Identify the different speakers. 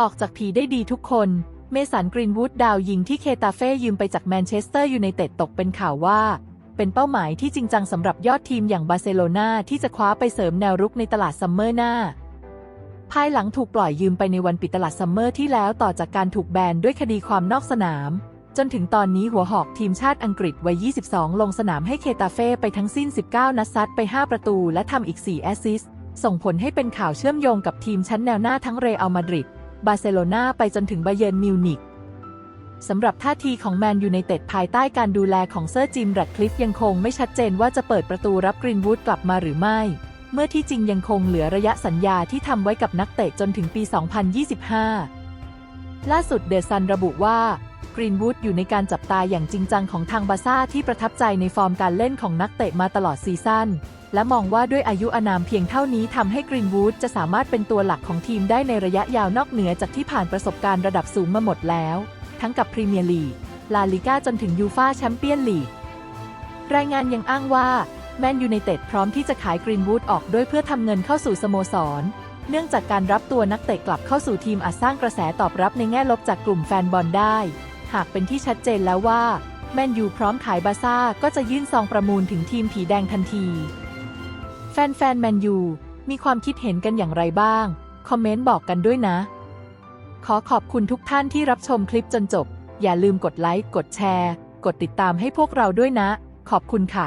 Speaker 1: ออกจากผีได้ดีทุกคน เมสันกรีนวูดดาวยิงที่เคตาเฟ่ยืมไปจากแมนเชสเตอร์ยูไนเต็ดตกเป็นข่าวว่า เป็นเป้าหมายที่จริงจังสำหรับยอดทีมอย่างบาร์เซโลนาที่จะคว้าไปเสริมแนวรุกในตลาดซัมเมอร์หน้า ภายหลังถูกปล่อยยืมไปในวันปิดตลาดซัมเมอร์ที่แล้วต่อจากการถูกแบนด้วยคดีความนอกสนาม จนถึงตอนนี้หัวหอกทีมชาติอังกฤษวัย 22 ลงสนามให้เคตาเฟ่ไปทั้งสิ้น 19 นัดซัดไป 5 ประตู และทำอีก 4 แอสซิสต์ส่งผลให้เป็นข่าวเชื่อมโยงกับทีมชั้นแนวหน้าทั้งเรอัลมาดริด บาร์เซโลนาไปจนถึงบาเยิร์นมิวนิกสำหรับท่าทีของแมนยูไนเต็ดภายใต้การดูแลของเซอร์จิมแรดคลิฟยังคงไม่ชัดเจนว่าจะเปิดประตูรับกรีนวูดกลับมาหรือไม่ เมื่อที่จริงยังคงเหลือระยะสัญญาที่ทำไว้กับนักเตะจนถึงปี 2025 ล่าสุดเดอะซันระบุว่า กรีนวูดอยู่ในการจับตาอย่างจริงจังของทางบาซ่าที่ประทับใจในฟอร์มการเล่นของนักเตะมาตลอดซีซั่นและมองว่าด้วยอายุอานามเพียงเท่านี้ทำให้กรีนวูดจะสามารถเป็นตัวหลักของทีมได้ในระยะยาวนอกเหนือจากที่ผ่านประสบการณ์ระดับสูงมาหมดแล้ว ทั้งกับพรีเมียร์ลีก ลาลิก้าจนถึงยูฟาแชมเปี้ยนลีก รายงานยังอ้างว่าแมนยูไนเต็ดพร้อมที่จะขายกรีนวูดออกด้วยเพื่อทำเงินเข้าสู่สโมสร เนื่องจากการรับตัวนักเตะกลับเข้าสู่ทีมอาจสร้างกระแสตอบรับในแง่ลบจากกลุ่มแฟนบอลได้ หากเป็นที่ชัดเจนแล้วว่า แมนยูพร้อมขายบาซ่าก็จะยื่นซองประมูลถึงทีมผีแดงทันที แฟนๆแมนยูมีความคิดเห็นกันอย่างไรบ้าง คอมเมนต์บอกกันด้วยนะ ขอขอบคุณทุกท่านที่รับชมคลิปจนจบ อย่าลืมกดไลค์ กดแชร์ กดติดตามให้พวกเราด้วยนะ ขอบคุณค่ะ